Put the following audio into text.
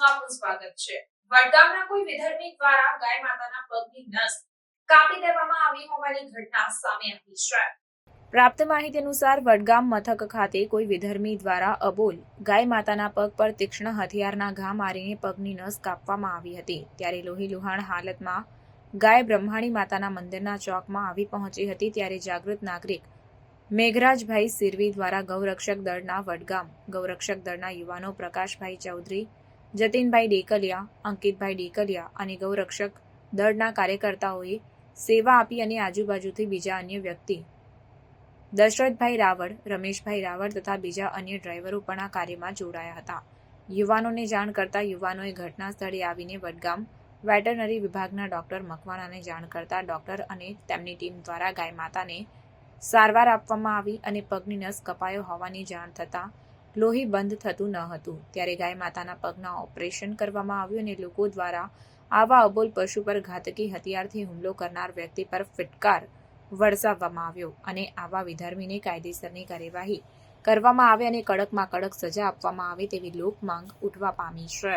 સ્વાગત છે. વડગામના કોઈ વિધર્મી દ્વારા ગાય માતાના પગની નસ કાપી દેવામાં આવી હોવાની ઘટના સામે આવી છે. પ્રાપ્ત માહિતી અનુસાર વડગામ મથક ખાતે કોઈ વિધર્મી દ્વારા અબોલ ગાય માતાના પગ પર તીક્ષ્ણ હથિયારના ઘા મારીને પગની નસ કાપવામાં આવી હતી. ત્યારે લોહી લુહાણ હાલતમાં ગાય બ્રહ્માણી માતાના મંદિરના ચોકમાં આવી પહોંચી હતી. ત્યારે જાગૃત નાગરિક મેઘરાજભાઈ સિરવી દ્વારા ગૌરક્ષક દળના વડગામ ગૌરક્ષક દળના યુવાનો પ્રકાશભાઈ ચૌધરી જતીનભાઈ ડેકલિયા, અંકિતભાઈ ડેકલિયા અને ગૌરક્ષક દળના કાર્યકર્તાઓએ સેવા આપી અને આજુબાજુથી બીજા અન્ય વ્યક્તિ દશરથભાઈ રાવળ, રમેશભાઈ રાવળ તથા બીજા અન્ય ડ્રાઈવરો પણ આ કાર્યમાં જોડાયા હતા. યુવાનોને જાણ કરતા યુવાનોએ ઘટના સ્થળે આવીને વડગામ વેટરનરી વિભાગના ડોક્ટર મકવાણાને જાણ કરતા ડોક્ટર અને તેમની ટીમ દ્વારા ગાય માતાને સારવાર આપવામાં આવી અને પગની નસ કપાયો હોવાની જાણ થતાં લોહી બંધ થતું ન હતું. ત્યારે ગાય માતાના પગના ઓપરેશન કરવામાં આવ્યું અને લોકો દ્વારા આવા અબોલ પશુ પર ઘાતકી, હથિયારથી હુમલો કરનાર વ્યક્તિ પર ફિટકાર વરસાવવામાં આવ્યો અને આવા વિધર્મીને કાયદેસરની કાર્યવાહી કરવામાં આવે અને કડકમાં કડક સજા આપવામાં આવે તેવી લોક માંગ ઉઠવા પામી છે.